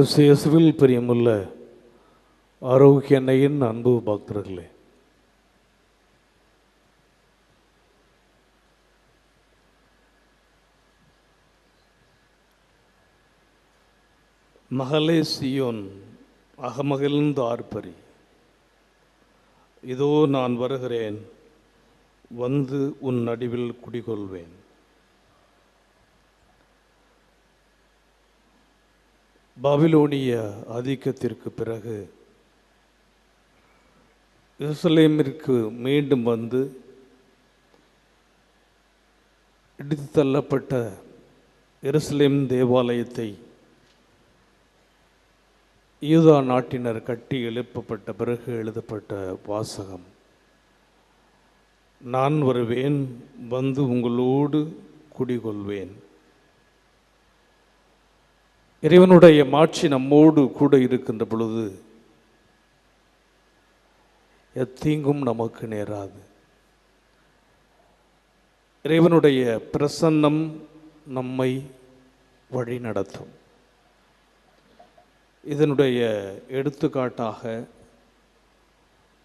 கிறிஸ்து இயேசுவில் பிரியமுள்ள ஆரோக்கிய அன்னையின் அன்பு பக்தர்களே. மகளே சியோன் அகமகிழ்ந்து ஆர்ப்பரி. இதோ நான் வருகிறேன் வந்து உன் நடுவில் குடிகொள்வேன். பாபிலோனிய ஆதிக்கத்திற்கு பிறகு எருசலேமிற்கு மீண்டும் வந்து இடித்து தள்ளப்பட்ட எருசலேம் தேவாலயத்தை யூதா நாட்டினர் கட்டி எழுப்பப்பட்ட பிறகு எழுதப்பட்ட வாசகம். நான் வருவேன் வந்து உங்களோடு குடிகொள்வேன். இறைவனுடைய மாட்சி நம்மோடு கூட இருக்கின்ற பொழுது எத்தீங்கும் நமக்கு நேராது. இறைவனுடைய பிரசன்னம் நம்மை வழி நடத்தும். இதனுடைய எடுத்துக்காட்டாக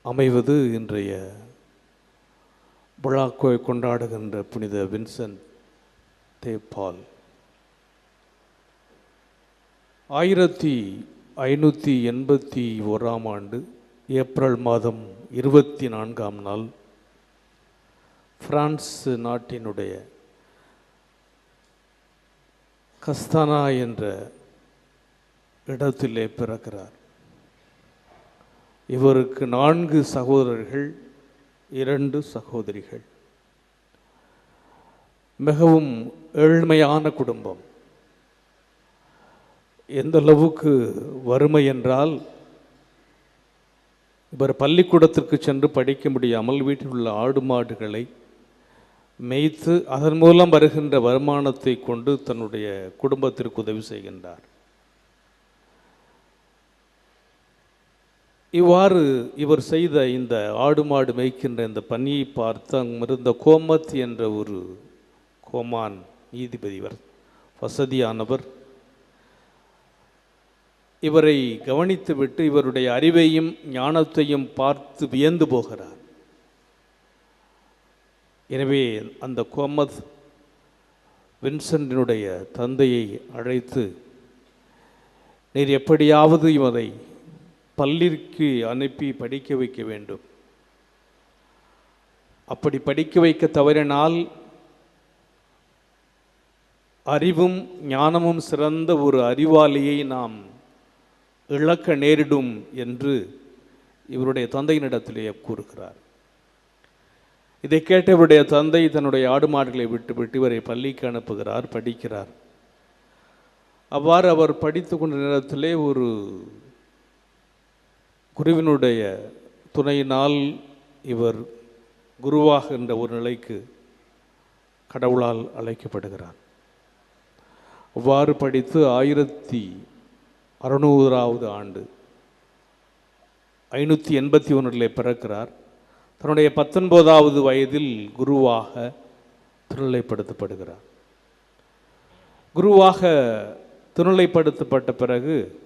அமைவது இன்றைய விழாக்கோய் கொண்டாடுகின்ற புனித வின்சென்ட் தேப்பால். ஆயிரத்தி ஐநூற்றி எண்பத்தி ஓராம் ஆண்டு ஏப்ரல் மாதம் இருபத்தி நான்காம் நாள் பிரான்ஸ் நாட்டினுடைய கஸ்தானா என்ற இடத்திலே பிறக்கிறார். இவருக்கு நான்கு சகோதரர்கள் இரண்டு சகோதரிகள். மிகவும் ஏழ்மையான குடும்பம். எந்த அளவுக்கு வறுமை என்றால் இவர் பள்ளிக்கூடத்திற்கு சென்று படிக்க முடியாமல் வீட்டில் உள்ள ஆடு மாடுகளை மேய்த்து அதன் மூலம் வருகின்ற வருமானத்தை கொண்டு தன்னுடைய குடும்பத்திற்கு உதவி செய்கின்றார். இவ்வாறு இவர் செய்த இந்த ஆடு மாடு மேய்க்கின்ற இந்த பணியை பார்த்து அங்கிருந்த கோமத் என்ற ஒரு கோமான் நீதிபதி இவர் வசதியானவர் இவரை கவனித்துவிட்டு இவருடைய அறிவையும் ஞானத்தையும் பார்த்து வியந்து போகிறார். எனவே அந்த கோமத் வின்சென்டினுடைய தந்தையை அழைத்து நீர் எப்படியாவது இவரை பள்ளிற்கு அனுப்பி படிக்க வைக்க வேண்டும். அப்படி படிக்க வைக்க தவறினால் அறிவும் ஞானமும் சிறந்த ஒரு அறிவாளியை நாம் இழக்க நேரிடும் என்று இவருடைய தந்தையினிடத்திலே கூறுகிறார். இதை கேட்ட இவருடைய தந்தை தன்னுடைய ஆடு மாடுகளை விட்டுவிட்டு இவரை பள்ளிக்கு அனுப்புகிறார் படிக்கிறார். அவ்வாறு அவர் படித்து கொண்ட நேரத்திலே ஒரு குருவினுடைய துணையினால் இவர் குருவாகின்ற ஒரு நிலைக்கு கடவுளால் அழைக்கப்படுகிறார். அவ்வாறு படித்து ஆயிரத்தி அறுநூறாவது ஆண்டு. ஐநூற்றி எண்பத்தி ஒன்றில் பிறக்கிறார். தன்னுடைய பத்தொன்பதாவது வயதில் குருவாக திருநிலைப்படுத்தப்படுகிறார். குருவாக திருநிலைப்படுத்தப்பட்ட பிறகு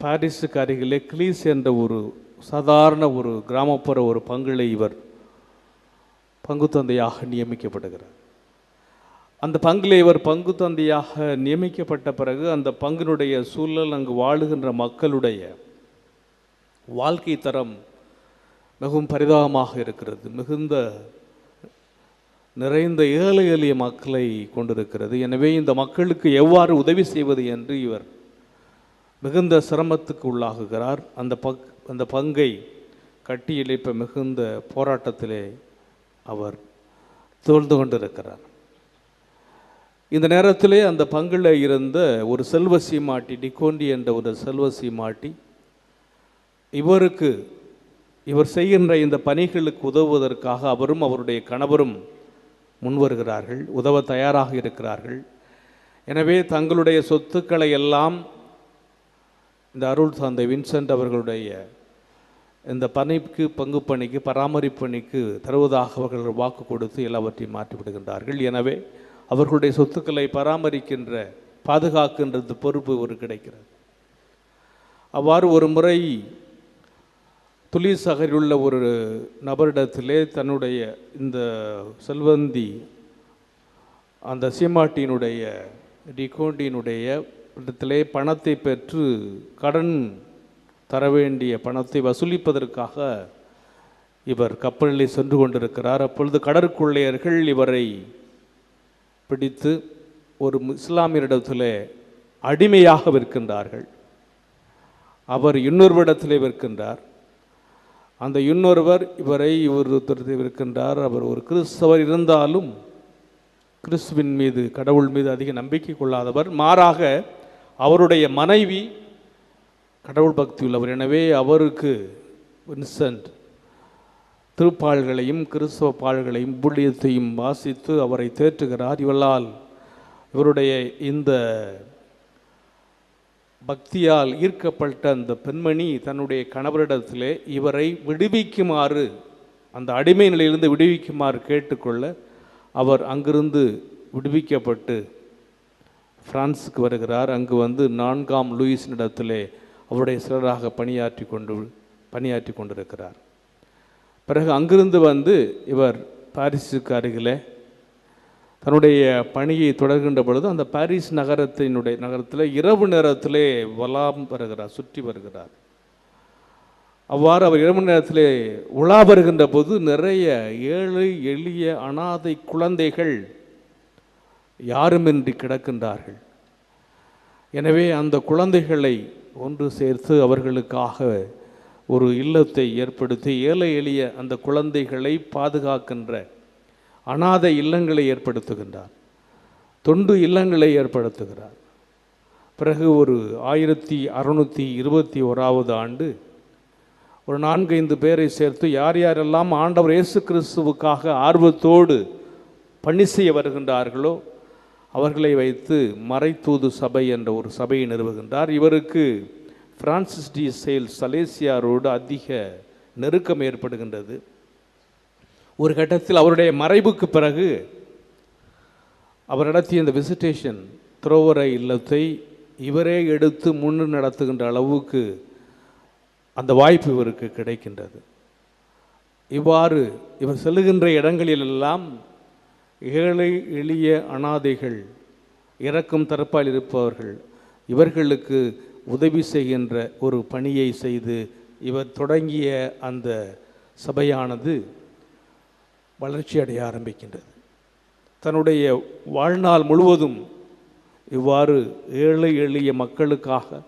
பாரிஸுக்கு அருகிலே கிளீஸ் என்ற ஒரு சாதாரண ஒரு கிராமப்புற ஒரு பங்கில் இவர் பங்கு தந்தையாக நியமிக்கப்படுகிறார். அந்த பங்கில் இவர் பங்கு தந்தையாக நியமிக்கப்பட்ட பிறகு அந்த பங்கினுடைய சூழல் அங்கு வாழுகின்ற மக்களுடைய வாழ்க்கை தரம் மிகவும் பரிதாபமாக இருக்கிறது. மிகுந்த நிறைந்த ஏழை எளிய மக்களை கொண்டிருக்கிறது. எனவே இந்த மக்களுக்கு எவ்வாறு உதவி செய்வது என்று இவர் மிகுந்த சிரமத்துக்கு உள்ளாகுகிறார். அந்த பக் அந்த பங்கை கட்டி இழைப்ப மிகுந்த போராட்டத்திலே அவர் தோழ்ந்து கொண்டிருக்கிறார். இந்த நேரத்திலே அந்த பங்கில் இருந்த ஒரு செல்வ சீமாட்டி டிகோண்டி என்ற ஒரு செல்வ சீமாட்டி இவருக்கு இவர் செய்கின்ற இந்த பணிகளுக்கு உதவுவதற்காக அவரும் அவருடைய கணவரும் முன்வருகிறார்கள் உதவ தயாராக இருக்கிறார்கள். எனவே தங்களுடைய சொத்துக்களை எல்லாம் இந்த அருள் தந்தை வின்சென்ட் அவர்களுடைய இந்த பணிக்கு பங்கு பணிக்கு பராமரிப்பு பணிக்கு தருவதாக அவர்கள் வாக்கு கொடுத்து எல்லாவற்றையும் மாற்றிவிடுகின்றார்கள். எனவே அவர்களுடைய சொத்துக்களை பராமரிக்கின்ற பாதுகாக்கின்றது பொறுப்பு ஒரு கிடைக்கிறது. அவ்வாறு ஒரு முறை துலிசகரில் உள்ள ஒரு நபரிடத்திலே தன்னுடைய இந்த செல்வந்தி அந்த சீமாட்டியினுடைய டிகோண்டியினுடைய இடத்திலே பணத்தை பெற்று கடன் தர வேண்டிய பணத்தை வசூலிப்பதற்காக இவர் கப்பலில் சென்று கொண்டிருக்கிறார். அப்பொழுது கடற்கொள்ளையர்கள் இவரை பிடித்து ஒரு இஸ்லாமியரிடத்தில் அடிமையாக விற்கின்றார்கள் அவர் இன்னொருவரிடத்திலே விற்கின்றார் அந்த இன்னொருவர் இவரை இவர் ஒருத்தர் விற்கின்றார் அவர் ஒரு கிறிஸ்தவர் இருந்தாலும் கிறிஸ்துவின் மீது கடவுள் மீது அதிக நம்பிக்கை கொள்ளாதவர். மாறாக அவருடைய மனைவி கடவுள் பக்தி உள்ளவர் எனவே அவருக்கு வின்சென்ட் திருப்பாள்களையும் கிறிஸ்தவ பால்களையும் புள்ளியத்தையும் வாசித்து அவரை தேற்றுகிறார் இவளால். இவருடைய இந்த பக்தியால் ஈர்க்கப்பட்ட அந்த பெண்மணி தன்னுடைய கணவரிடத்திலே இவரை விடுவிக்குமாறு அந்த அடிமை நிலையிலிருந்து விடுவிக்குமாறு கேட்டுக்கொள்ள அவர் அங்கிருந்து விடுவிக்கப்பட்டு பிரான்ஸுக்கு வருகிறார். அங்கு வந்து நான்காம் லூயிஸினிடத்திலே அவருடைய சிலராக பணியாற்றி கொண்டு பணியாற்றி கொண்டிருக்கிறார். பிறகு அங்கிருந்து வந்து இவர் பாரிஸுக்கு அருகிலே தன்னுடைய பணியை தொடர்கின்ற பொழுது அந்த பாரிஸ் நகரத்தினுடைய நகரத்தில் இரவு நேரத்திலே வலாம் வருகிறார் சுற்றி வருகிறார். அவ்வாறு அவர் இரவு நேரத்திலே உலா வருகின்ற போது நிறைய ஏழை எளிய அனாதை குழந்தைகள் யாருமின்றி கிடக்கின்றார்கள். எனவே அந்த குழந்தைகளை ஒன்று சேர்த்து அவர்களுக்காக ஒரு இல்லத்தை ஏற்படுத்தி ஏழை எளிய அந்த குழந்தைகளை பாதுகாக்கின்ற அனாதை இல்லங்களை ஏற்படுத்துகின்றார். தொண்டு இல்லங்களை ஏற்படுத்துகிறார். பிறகு ஒரு ஆயிரத்தி அறுநூற்றி இருபத்தி ஓராவது ஆண்டு ஒரு நான்கைந்து பேரை சேர்த்து யார் யாரெல்லாம் ஆண்டவர் இயேசு கிறிஸ்துவுக்காக ஆர்வத்தோடு பணி செய்ய வருகின்றார்களோ அவர்களை வைத்து மறைத்தூது சபை என்ற ஒரு சபையை நிறுவுகின்றார். இவருக்கு பிரான்சிஸ் டி செயல் சலேசியாரோடு அதிக நெருக்கம் ஏற்படுகின்றது. ஒரு கட்டத்தில் அவருடைய மறைவுக்கு பிறகு அவர் நடத்திய இந்த விசிட்டேஷன் துறவர இல்லத்தை இவரே எடுத்து முன்னு நடத்துகின்ற அளவுக்கு அந்த வாய்ப்பு இவருக்கு கிடைக்கின்றது. இவ்வாறு இவர் செல்லுகின்ற இடங்களிலெல்லாம் ஏழை எளிய அனாதைகள் இறக்கும் தரப்பால் இருப்பவர்கள் இவர்களுக்கு உதவி செய்கின்ற ஒரு பணியை செய்து இவர் தொடங்கிய அந்த சபையானது வளர்ச்சியடைய ஆரம்பிக்கின்றது. தன்னுடைய வாழ்நாள் முழுவதும் இவ்வாறு ஏழை எளிய மக்களுக்காக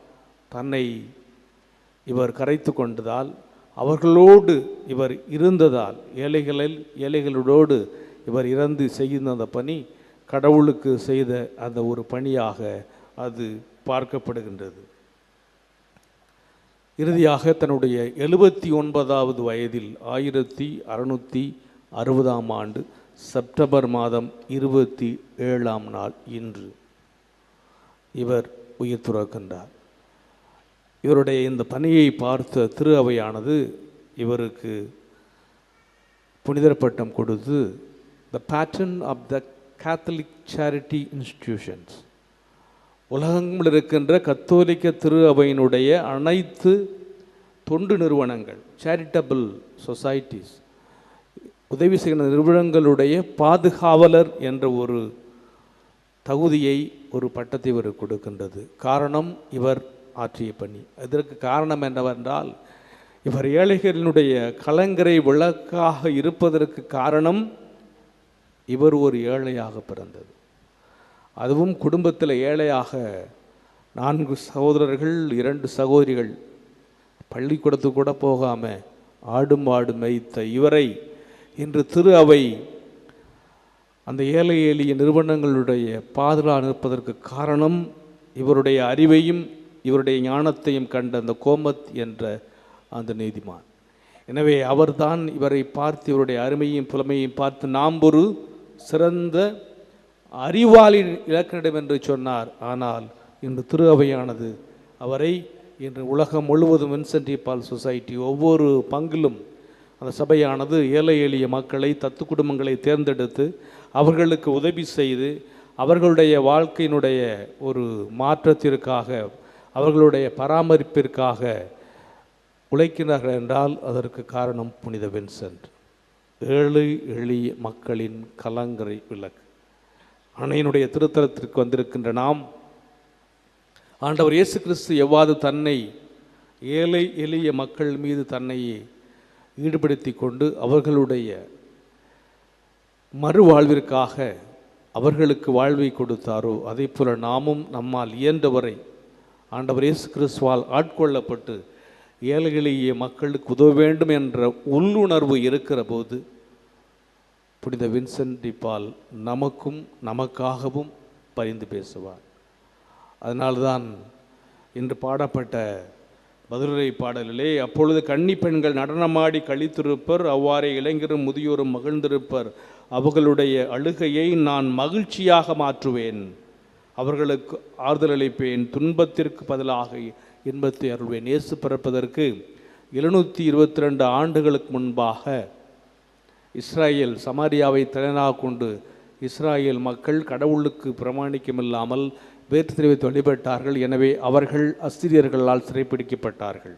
தன்னை இவர் கரைத்து கொண்டதால் அவர்களோடு இவர் இருந்ததால் ஏழைகளில் ஏழைகளோடு இவர் இறந்து செய்கின்ற அந்த பணி கடவுளுக்கு செய்த அந்த ஒரு பணியாக அது பார்க்கப்படுகின்றது. இறுதியாக தன்னுடைய எழுபத்தி ஒன்பதாவது வயதில் ஆயிரத்தி அறுநூற்றி அறுபதாம் ஆண்டு செப்டம்பர் மாதம் இருபத்தி ஏழாம் நாள் இன்று இவர் உயிர் துறக்கின்றார். இவருடைய இந்த பணியை பார்த்த திரு அவையானது இவருக்கு புனிதர் பட்டம் கொடுத்து the pattern of the Catholic charity institutions உலகங்கள் இருக்கின்ற கத்தோலிக்க திரு அவையினுடைய அனைத்து தொண்டு நிறுவனங்கள் சேரிட்டபிள் சொசைட்டிஸ் உதவி செய்கிற நிறுவனங்களுடைய பாதுகாவலர் என்ற ஒரு தகுதியை ஒரு பட்டத்தை இவர் கொடுக்கின்றது. காரணம் இவர் ஆற்றிய பணி. இதற்கு காரணம் என்னவென்றால் இவர் ஏழைகளினுடைய கலங்கரை விளக்காக இருப்பதற்கு காரணம் இவர் ஒரு ஏழையாக பிறந்தது. அதுவும் குடும்பத்தில் ஏழையாக நான்கு சகோதரர்கள் இரண்டு சகோதரிகள். பள்ளிக்கூடத்துக்கு கூட போகாமல் ஆடு மாடு மேய்த்த இவரை இன்று திரு அவை அந்த ஏழை எளிய நிறுவனங்களுடைய பாதுகா நிற்பதற்கு காரணம் இவருடைய அறிவையும் இவருடைய ஞானத்தையும் கண்ட அந்த கோமத் என்ற அந்த நீதிமான். எனவே அவர்தான் இவரை பார்த்து இவருடைய அருமையும் புலமையும் பார்த்து நாம் ஒரு சிறந்த அறிவாளின் இலக்கணிடம் என்று சொன்னார். ஆனால் இன்று திரு அவையானது அவரை இன்று உலகம் முழுவதும் வின்சென்டி பால் சொசைட்டி ஒவ்வொரு பங்கிலும் அந்த சபையானது ஏழை எளிய மக்களை தத்து குடும்பங்களை தேர்ந்தெடுத்து அவர்களுக்கு உதவி செய்து அவர்களுடைய வாழ்க்கையினுடைய ஒரு மாற்றத்திற்காக அவர்களுடைய பராமரிப்பிற்காக உழைக்கிறார்கள் என்றால் அதற்கு காரணம் புனித வின்சென்ட். ஏழு எளிய மக்களின் கலங்கரை விளக்கு. அன்னையினுடைய திருத்தலத்திற்கு வந்திருக்கின்ற நாம் ஆண்டவர் இயேசு கிறிஸ்து எவ்வாறு தன்னை ஏழை எளிய மக்கள் மீது தன்னை ஈடுபடுத்தி கொண்டு அவர்களுடைய மறுவாழ்விற்காக அவர்களுக்கு வாழ்வை கொடுத்தாரோ அதே போல நாமும் நம்மால் இயன்றவரை ஆண்டவர் இயேசு கிறிஸ்துவால் ஆட்கொள்ளப்பட்டு ஏழை எளிய மக்களுக்கு உதவ வேண்டும் என்ற உள்ளுணர்வு இருக்கிற போது புனித வின்சென்ட் டிபால் நமக்கும் நமக்காகவும் பரிந்து பேசுவார். அதனால்தான் இன்று பாடப்பட்ட மதுரை பாடலிலே அப்பொழுது கன்னி பெண்கள் நடனமாடி கழித்திருப்பர் அவ்வாறே இளைஞரும் முதியோரும் மகிழ்ந்திருப்பர். அவர்களுடைய அழுகையை நான் மகிழ்ச்சியாக மாற்றுவேன். அவர்களுக்கு ஆறுதல் அளிப்பேன். துன்பத்திற்கு பதிலாக இன்பத்தை அருள்வேன். இயேசு பிறப்பதற்கு எழுநூற்றி இருபத்தி ரெண்டு ஆண்டுகளுக்கு முன்பாக இஸ்ராயேல் சமாரியாவை தலைநாக கொண்டு இஸ்ராயேல் மக்கள் கடவுளுக்கு பிரமாணிக்கமில்லாமல் வேற்று தெரிவித்து வழிபட்டார்கள். எனவே அவர்கள் அஸ்திரியர்களால் சிறைப்பிடிக்கப்பட்டார்கள்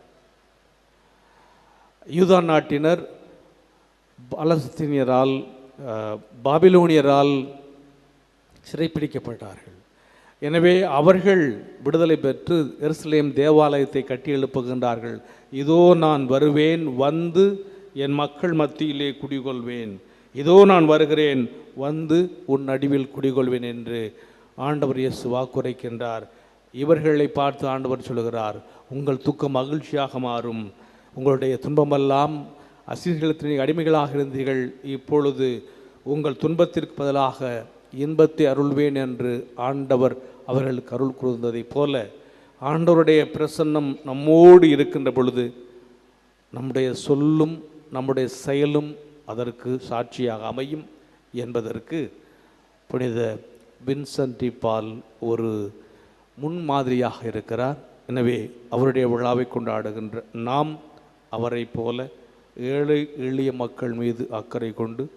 யூதா நாட்டினர் பாலஸ்தீனியரால் பாபிலோனியரால் சிறைப்பிடிக்கப்பட்டார்கள் எனவே அவர்கள் விடுதலை பெற்று எருசலேம் தேவாலயத்தை கட்டி எழுப்புகின்றார்கள் இதோ நான் வருவேன் வந்து என் மக்கள் மத்தியிலே குடிகொள்வேன். இதோ நான் வருகிறேன். வந்து உன் நடுவில் குடிகொள்வேன் என்று ஆண்டவர் இயேசு வாக்குரைக்கின்றார். இவர்களை பார்த்து ஆண்டவர் சொல்கிறார் உங்கள் துக்கம் மகிழ்ச்சியாக மாறும். உங்களுடைய துன்பமெல்லாம் அசிர்களத்தின் அடிமைகளாக இருந்தீர்கள். இப்பொழுது உங்கள் துன்பத்திற்கு பதிலாக இன்பத்தை அருள்வேன் என்று ஆண்டவர் அவர்களுக்கு அருள் கூர்ந்ததைப் போல ஆண்டவருடைய பிரசன்னம் நம்மோடு இருக்கின்ற பொழுது நம்முடைய சொல்லும் நம்முடைய செயலும் அதற்கு சாட்சியாக அமையும் என்பதற்கு புனித வின்சன்டி பால் ஒரு முன்மாதிரியாக இருக்கிறார். எனவே அவருடைய விழாவை கொண்டாடுகின்ற நாம் அவரைப் போல ஏழை எளிய மக்கள் மீது அக்கறை கொண்டு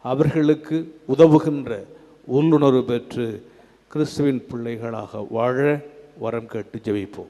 அவர்களுக்கு உதவுகின்ற உள்ளுணர்வு பெற்று கிறிஸ்துவின் பிள்ளைகளாக வாழ வரம் கேட்டு ஜெபிப்போம்.